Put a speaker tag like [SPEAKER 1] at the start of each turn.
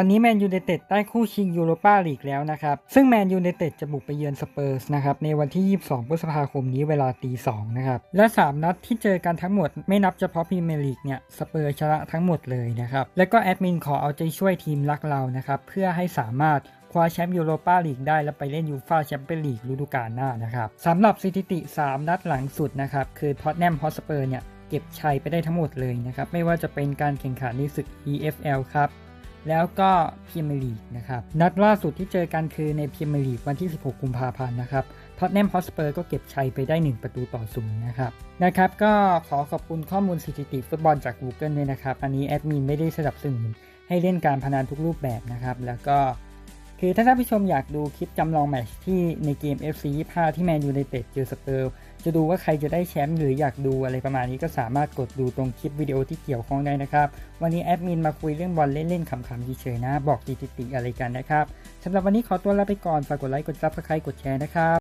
[SPEAKER 1] อนนี้แมนยูไนเต็ดได้คู่ชิงยูโรปาลีกแล้วนะครับ ซึ่งแมนยูไนเต็ดจะบุกไปเยือนสเปอร์สนะครับในวันที่ 22 พฤษภาคมนี้เวลาตี2นะครับ และ 3 นัดที่เจอกันทั้งหมดไม่นับเฉพาะพรีเมียร์ลีกเนี่ยสเปอร์ชนะทั้งหมดเลยนะครับ และก็แอดมินขอเอาใจช่วยทีมรักเรานะครับเพื่อให้สามารถคว้าแชมป์ยูโรปาลีกได้แล้วไปเล่นยูฟ่าแชมเปี้ยนลีกฤดูกาลหน้านะครับสำหรับสถิติ 3 นัดหลังสุดนะครับคือท็อตแนมฮอสเปอร์เนี่ยเก็บชัยไปได้ทั้งหมดเลยนะครับไม่ว่าจะเป็นการแข่งขันในศึก EFL ครับ แล้วก็พรีเมียร์ลีกนะครับนัดล่าสุดที่เจอกันคือในพรีเมียร์ลีกวันที่ 16 กุมภาพันธ์นะครับท็อตแนมฮอสเปอร์ก็เก็บชัยไปได้ 1 ประตูต่อศูนย์นะครับนะครับก็ขอขอบคุณข้อมูลสถิติฟุตบอลจาก Google ด้วยนะครับ อันนี้แอดมินไม่ได้สนับสนุนให้เล่นการพนันทุกรูปแบบนะครับแล้วก็ คือถ้าท่านผู้ชมอยากดูคลิปจำลองแมตช์ที่ในเกม FC 25ที่แมนยูไนเต็ดเจอสเปอร์จะดูว่าใครจะได้แชมป์หรืออยากดูอะไรประมาณนี้ก็สามารถกดดูตรงคลิปวิดีโอที่เกี่ยวข้องได้นะครับ วันนี้แอดมินมาคุยเรื่องบอลเล่นๆขำๆเฉยๆนะ บอกติติอะไรกันนะครับสำหรับวันนี้ขอตัวลาไปก่อนฝากกดไลค์กดซับสไครต์กดแชร์นะครับ